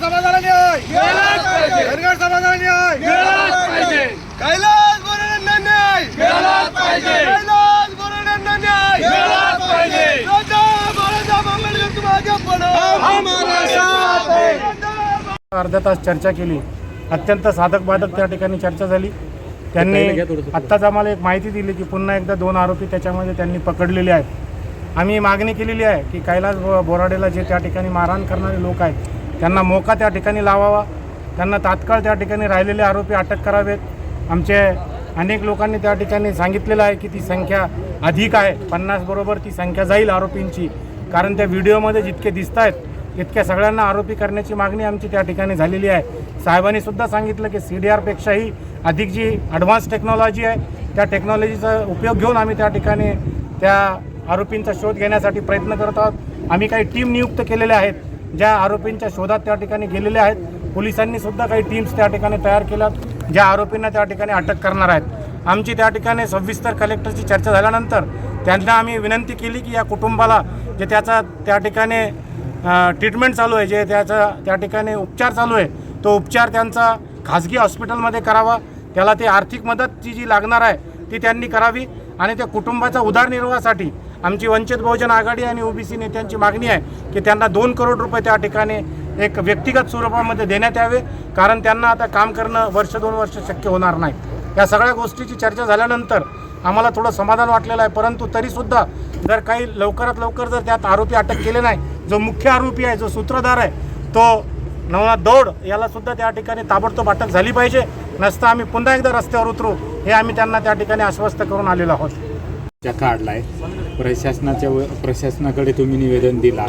अर्ध्या कैलास कैलास अर्धा तास चर्चा केली. अत्यंत साधक बाधक त्या ठिकाणी चर्चा झाली. त्यांनी आत्ताच आम्हाला एक माहिती दिली की पुन्हा एकदा दोन आरोपी त्याच्यामध्ये त्यांनी पकडलेले आहेत. आम्ही मागणी केलेली आहे की कैलास बोराडेला जे त्या ठिकाणी मारहाण करणारे लोक आहेत त्यांना मोका त्या ठिकाणी लावावा. त्यांना तात्काळ त्या ठिकाणी राहिलेले आरोपी अटक करावेत. आमचे अनेक लोकांनी त्या ठिकाणी सांगितलेलं आहे की ती संख्या अधिक आहे. पन्नास बरोबर ती संख्या जाईल आरोपींची. कारण त्या व्हिडिओमध्ये जितके दिसत आहेत तितक्या सगळ्यांना आरोपी करण्याची मागणी आमची त्या ठिकाणी झालेली आहे. साहेबांनी सुद्धा सांगितलं की सी डी आरपेक्षाही अधिक जी ॲडव्हान्स टेक्नॉलॉजी आहे त्या टेक्नॉलॉजीचा उपयोग घेऊन आम्ही त्या ठिकाणी त्या आरोपींचा शोध घेण्यासाठी प्रयत्न करत आहोत. आम्ही काही टीम नियुक्त केलेल्या आहेत. ज्या आरोपींच्या शोधात त्या ठिकाणी गेलेल्या आहेत पोलिसांनी सुद्धा काही टीम्स त्या ठिकाणी तयार केल्यात ज्या आरोपींना त्या ठिकाणी अटक करणार आहेत. आमची त्या ठिकाणी सविस्तर कलेक्टरची चर्चा झाल्यानंतर त्यांना आम्ही विनंती केली की या कुटुंबाला जे त्याचा त्या ठिकाणी ट्रीटमेंट चालू आहे जे त्याचा त्या ठिकाणी उपचार चालू आहे तो उपचार त्यांचा खाजगी हॉस्पिटलमध्ये करावा. त्याला ते आर्थिक मदत जी जी लागणार आहे ती त्यांनी करावी आणि त्या कुटुंबाच्या उदरनिर्वाहासाठी आमची वंचित बहुजन आघाडी आणि ओबीसी नेत्यांची मागणी आहे की त्यांना दोन करोड रुपये त्या ठिकाणी एक व्यक्तिगत स्वरूपामध्ये देण्यात यावे कारण त्यांना आता काम करणं वर्ष दोन वर्ष शक्य होणार नाही. या सगळ्या गोष्टीची चर्चा झाल्यानंतर आम्हाला थोडं समाधान वाटलेलं आहे परंतु तरीसुद्धा जर काही लवकरात लवकर जर त्यात आरोपी अटक केले नाही जो मुख्य आरोपी आहे जो सूत्रधार आहे तो नवनाथ दौड यालासुद्धा त्या ठिकाणी ताबडतोब अटक झाली पाहिजे नसता आम्ही पुन्हा एकदा रस्त्यावर उतरू हे आम्ही त्यांना त्या ठिकाणी आश्वस्त करून आलेलो आहोत. च्या आहे प्रशासनाच्या व- प्रशासनाकडे तुम्ही निवेदन दिला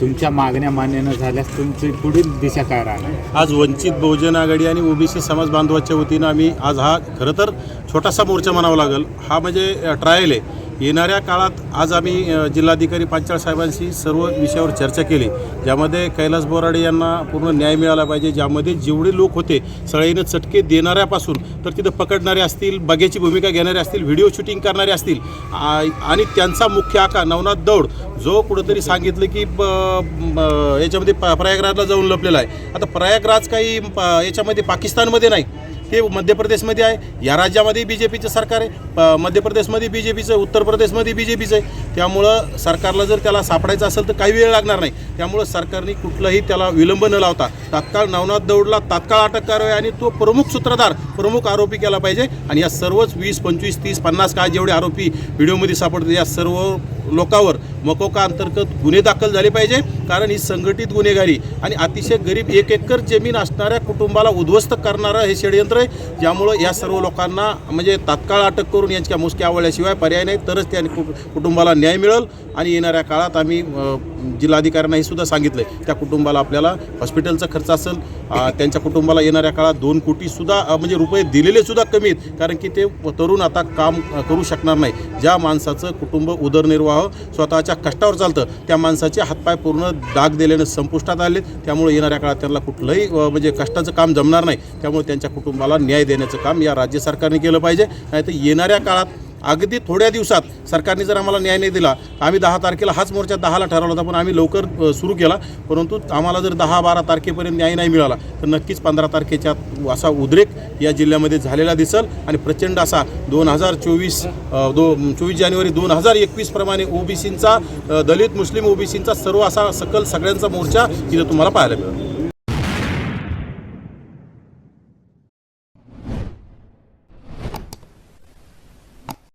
तुमच्या मागण्या मान्य न झाल्यास तुमची पुढील दिशा काय राहणार? आज वंचित बहुजन आघाडी आणि ओबीसी समाज बांधवाच्या वतीनं आम्ही आज हा खरं तर छोटासा मोर्चा म्हणावा लागेल. हा म्हणजे ट्रायल आहे. येणाऱ्या काळात आज आम्ही जिल्हाधिकारी पांचाळ साहेबांशी सर्व विषयावर चर्चा केली ज्यामध्ये कैलास बोराडे यांना पूर्ण न्याय मिळाला पाहिजे ज्यामध्ये जेवढे लोक होते सळईनं चटके देणाऱ्यापासून तर तिथं पकडणारे असतील बगेची भूमिका घेणारे असतील व्हिडिओ शूटिंग करणारे असतील आणि त्यांचा मुख्य आका नवनाथ दौड जो कुठंतरी सांगितलं की याच्यामध्ये प- प्रयागराजला जाऊन लपलेला आहे. आता प्रयागराज काही प- याच्यामध्ये पाकिस्तानमध्ये नाही. ते मध्य प्रदेशमध्ये आहे. या राज्यामध्ये बी जे पीचं सरकार आहे. प- मध्य प्रदेशमध्ये बी जे पीचं आहे. उत्तर प्रदेशमध्ये बी जे पीचं आहे. त्यामुळं सरकारला जर त्याला सापडायचं असेल तर काही वेळ लागणार नाही. त्यामुळं सरकारने कुठलंही त्याला विलंब न लावता तात्काळ नवनाथ दौडला तात्काळ अटक करावी आणि तो प्रमुख सूत्रधार प्रमुख आरोपी केला पाहिजे. आणि या सर्वच वीस पंचवीस तीस पन्नास काय जेवढे आरोपी व्हिडिओमध्ये सापडतात या सर्व लोकांवर मकोका अंतर्गत गुन्हे दाखल झाले पाहिजे कारण ही संघटित गुन्हेगारी आणि अतिशय गरीब एक एकर जमीन असणाऱ्या कुटुंबाला उद्ध्वस्त करणारं हे षडयंत्र आहे. ज्यामुळं या सर्व लोकांना म्हणजे तात्काळ अटक करून यांच्या मुसक्या आवडल्याशिवाय पर्याय नाही तरच त्या कुटुंबाला न्याय मिळेल आणि येणाऱ्या काळात आम्ही जिल्हाधिकाऱ्यांना हे सुद्धा सांगितलं आहे त्या कुटुंबाला आपल्याला हॉस्पिटलचा खर्च असेल त्यांच्या कुटुंबाला येणाऱ्या काळात दोन कोटीसुद्धा म्हणजे रुपये दिलेले सुद्धा कमी आहेत. कारण की ते तरुण आता काम करू शकणार नाही. ज्या माणसाचं कुटुंब उदरनिर्वाह स्वतःच्या कष्टावर चालतं त्या माणसाचे हातपाय पूर्ण डाग दिल्यानं संपुष्टात आले त्यामुळे येणाऱ्या काळात त्यांना कुठलंही म्हणजे कष्टाचं काम जमणार नाही. त्यामुळे त्यांच्या कुटुंबाला न्याय देण्याचं काम या राज्य सरकारने केलं पाहिजे. नाहीतर येणाऱ्या काळात अगदी थोड्या दिवसात सरकारने जर आम्हाला न्याय नाही दिला आम्ही दहा तारखेला हाच मोर्चा दहाला ठरवला होता पण आम्ही लवकर सुरू केला. परंतु आम्हाला जर दहा बारा तारखेपर्यंत न्याय नाही मिळाला तर नक्कीच पंधरा तारखेच्या असा उद्रेक या जिल्ह्यामध्ये झालेला दिसल. आणि प्रचंड असा दोन हजार चोवीस दो चोवीस जानेवारी दोन हजार एकवीस प्रमाणे ओबीसींचा दलित मुस्लिम ओबीसींचा सर्व असा सकल सगळ्यांचा मोर्चा इथं तुम्हाला पाहायला मिळेल.